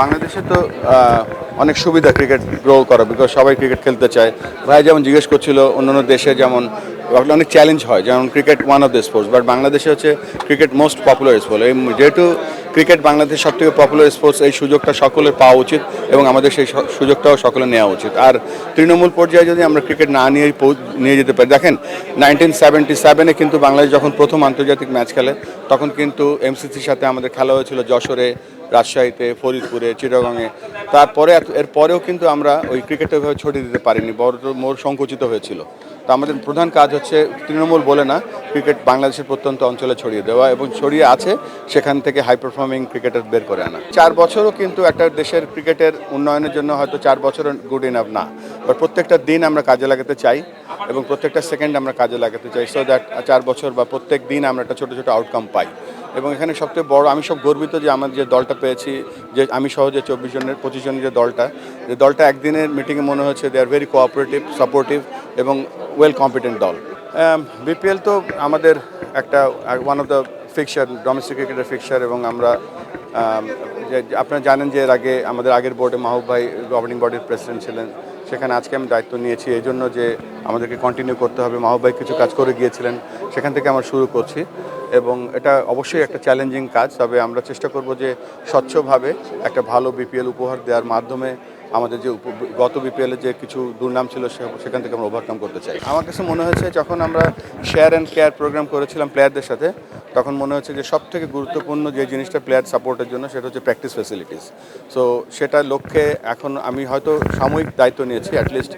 বাংলাদেশে তো অনেক সুবিধা ক্রিকেট গ্রো করা বিকজ সবাই ক্রিকেট খেলতে চায়। ভাই যেমন জিজ্ঞেস করছিল, অন্যান্য দেশে যেমন, অনেক চ্যালেঞ্জ হয়, যেমন cricket one of the sports but বাংলাদেশে হচ্ছে ক্রিকেট মোস্ট পপুলার স্পোর্ট এই যেহেতু ক্রিকেট বাংলাদেশ সব থেকে পপুলার স্পোর্টস এই সুযোগটা সকলের পাওয়া উচিত এবং আমাদের সেই সুযোগটাও সকলে নেওয়া উচিত। আর তৃণমূল পর্যায়ে যদি আমরা ক্রিকেট না নিয়ে নিয়ে যেতে পারি, দেখেন নাইনটিন সেভেন্টি সেভেনে কিন্তু বাংলাদেশ যখন প্রথম আন্তর্জাতিক ম্যাচ খেলে, তখন কিন্তু এমসিসির সাথে আমাদের খেলা হয়েছিল যশোরে, রাজশাহীতে, ফরিদপুরে, চিটাগংয়ে। তারপরে এত- এর পরেও কিন্তু আমরা ওই ক্রিকেটটা ওইভাবে ছড়িয়ে দিতে পারিনি, বড় মোর সংকুচিত হয়েছিল। তো আমাদের প্রধান কাজ হচ্ছে, তৃণমূল বলে না ক্রিকেট বাংলাদেশের প্রত্যন্ত অঞ্চলে ছড়িয়ে দেওয়া এবং ছড়িয়ে আছে, সেখান থেকে হাই পারফর্মিং ক্রিকেটার বের করে আনা। চার বছরও কিন্তু একটা দেশের ক্রিকেটের উন্নয়নের জন্য হয়তো চার বছরও গুড ইনাফ না। বাট প্রত্যেকটা দিন আমরা কাজে লাগাতে চাই এবং প্রত্যেকটা সেকেন্ড আমরা কাজে লাগাতে চাই সো দ্যাট চার বছর বা প্রত্যেক দিন আমরা একটা ছোটো ছোটো আউটকাম পাই। এবং এখানে সবথেকে বড়, আমি সব গর্বিত যে আমার যে দলটা পেয়েছি, যে আমি সহজে চব্বিশ জনের, পঁচিশ জনের যে দলটা যে দলটা একদিনের মিটিংয়ে মনে হচ্ছে they are very cooperative supportive এবং ওয়েল কম্পিটেন্ট দল। বিপিএল তো আমাদের একটা one of the fixture domestic ক্রিকেটের ফিক্সার এবং আমরা যে আপনারা জানেন যে এর আগে আমাদের আগের বোর্ডে মাহবুব ভাই গভর্নিং বডির প্রেসিডেন্ট ছিলেন। সেখানে আজকে আমি দায়িত্ব নিয়েছি। এই জন্য যে আমাদেরকে কন্টিনিউ করতে হবে। মাহবুব ভাই কিছু কাজ করে গিয়েছিলেন। সেখান থেকে আমরা শুরু করছি এবং এটা অবশ্যই একটা চ্যালেঞ্জিং কাজ। তবে আমরা চেষ্টা করব যে স্বচ্ছভাবে একটা ভালো বিপিএল উপহার দেওয়ার মাধ্যমে আমাদের যে গত বিপিএলে যে কিছু দুর্নাম ছিল সেখান থেকে আমরা ওভারকাম করতে চাই। আমার কাছে মনে হয়েছে যখন আমরা শেয়ার অ্যান্ড কেয়ার প্রোগ্রাম করেছিলাম প্লেয়ারদের সাথে, তখন মনে হচ্ছে যে সব থেকে গুরুত্বপূর্ণ যে জিনিসটা প্লেয়ার সাপোর্টের জন্য সেটা হচ্ছে প্র্যাকটিস ফেসিলিটিস সো সেটা লক্ষ্যে এখন আমি হয়তো সাময়িক দায়িত্ব নিয়েছি at least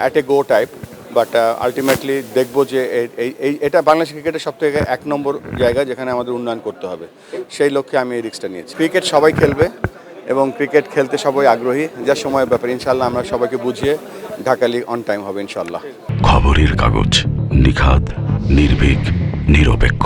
at a go type but ultimately দেখব যে এই এটা বাংলাদেশ ক্রিকেটের সব থেকে এক নম্বর জায়গা যেখানে আমাদের উন্নয়ন করতে হবে। সেই লক্ষ্যে আমি এই রিক্সটা নিয়েছি। ক্রিকেট সবাই খেলবে এবং ক্রিকেট খেলতে সবাই আগ্রহী। যা সময় ব্যাপারে ইনশাল্লাহ আমরা সবাইকে বুঝিয়ে ঢাকা লিগ অন টাইম হবে ইনশাল্লাহ খবরের কাগজ নিখাত নির্ভীক, নিরপেক্ষ।